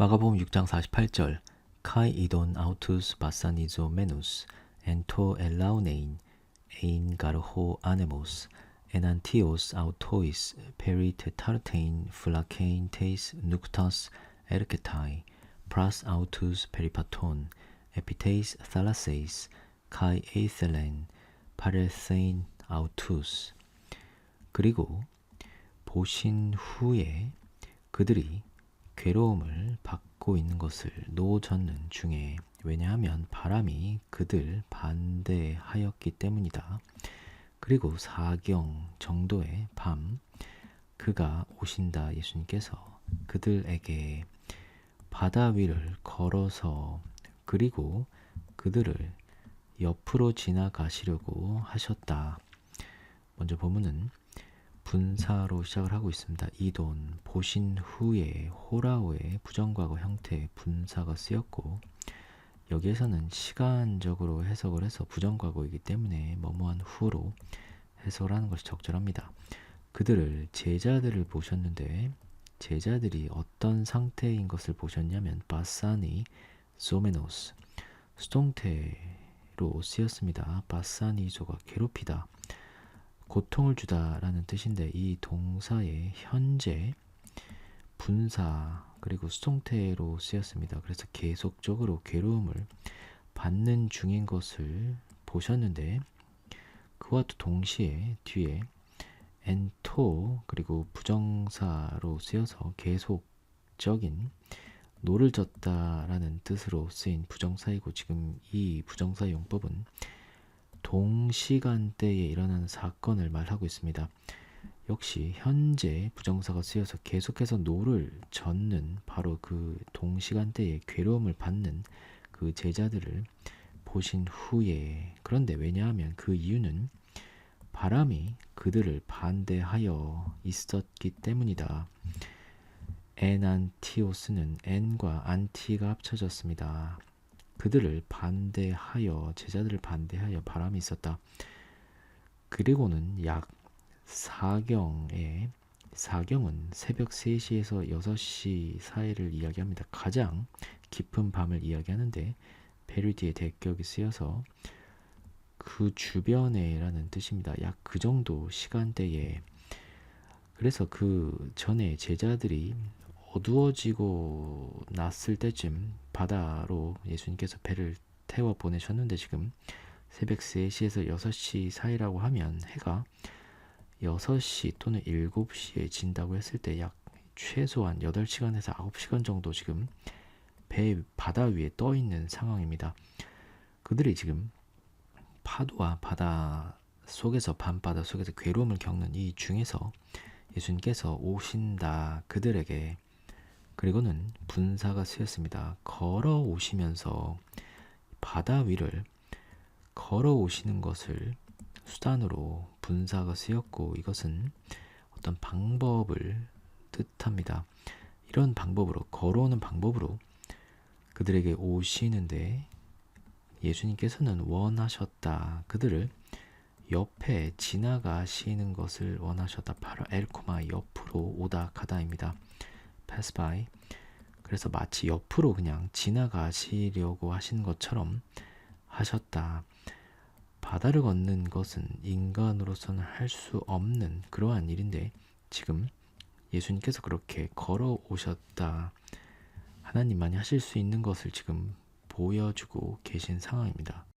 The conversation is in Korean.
마가복음 6장 48절 카이 이돈 아우투스 바사니조 메누스 엔토 엘라우네인 에인 가르호 아네모스 에난티오스 아우토이스 페리 테 타르테인 플라케인 테이스 누크타스 에르케타이 프라스 아우투스 페리파톤 에피테이스 탈라세이스 카이 에이셀렌 파레세인 아우투스. 그리고 보신 후에 그들이 괴로움을 받고 있는 것을 노젓는 중에 왜냐하면 바람이 그들 반대하였기 때문이다. 그리고 사경 정도의 밤 그가 오신다 예수님께서 그들에게 바다 위를 걸어서 그리고 그들을 옆으로 지나가시려고 하셨다. 먼저 보문은 분사로 시작을 하고 있습니다. 이돈 보신 후에 호라오의 부정과거 형태의 분사가 쓰였고 여기에서는 시간적으로 해석을 해서 부정과거이기 때문에 뭐뭐한 후로 해석을 하는 것이 적절합니다. 그들을 제자들을 보셨는데 제자들이 어떤 상태인 것을 보셨냐면 바사니 소메노스 수동태로 쓰였습니다. 바사니조가 괴롭히다. 고통을 주다라는 뜻인데 이 동사의 현재 분사 그리고 수동태로 쓰였습니다. 그래서 계속적으로 괴로움을 받는 중인 것을 보셨는데 그와 또 동시에 뒤에 엔토 그리고 부정사로 쓰여서 계속적인 노를 졌다라는 뜻으로 쓰인 부정사이고 지금 이 부정사 용법은 동시간대에 일어나는 사건을 말하고 있습니다. 역시 현재 부정사가 쓰여서 계속해서 노를 젓는 바로 그 동시간대에 괴로움을 받는 그 제자들을 보신 후에 그런데 왜냐하면 그 이유는 바람이 그들을 반대하여 있었기 때문이다. 엔안티오스는 엔과 안티가 합쳐졌습니다. 그들을 반대하여 제자들을 반대하여 바람이 있었다. 그리고는 약 4경에 4경은 새벽 3시에서 6시 사이를 이야기합니다. 가장 깊은 밤을 이야기하는데 페르디의 대격이 쓰여서 그 주변에라는 뜻입니다. 약 그 정도 시간대에 그래서 그 전에 제자들이 어두워지고 났을 때쯤 바다로 예수님께서 배를 태워 보내셨는데 지금 새벽 3시에서 6시 사이라고 하면 해가 6시 또는 7시에 진다고 했을 때 약 최소한 8시간에서 9시간 정도 지금 배 바다 위에 떠 있는 상황입니다. 그들이 지금 파도와 바다 속에서 밤바다 속에서 괴로움을 겪는 이 중에서 예수님께서 오신다 그들에게 그리고는 분사가 쓰였습니다. 걸어오시면서 바다 위를 걸어오시는 것을 수단으로 분사가 쓰였고 이것은 어떤 방법을 뜻합니다. 이런 방법으로 걸어오는 방법으로 그들에게 오시는데 예수님께서는 원하셨다. 그들을 옆에 지나가시는 것을 원하셨다. 바로 엘코마 옆으로 오다 가다입니다. Pass by. 그래서 마치 옆으로 그냥 지나가시려고 하신 것처럼 하셨다. 바다를 걷는 것은 인간으로서는 할 수 없는 그러한 일인데 지금 예수님께서 그렇게 걸어오셨다. 하나님만이 하실 수 있는 것을 지금 보여주고 계신 상황입니다.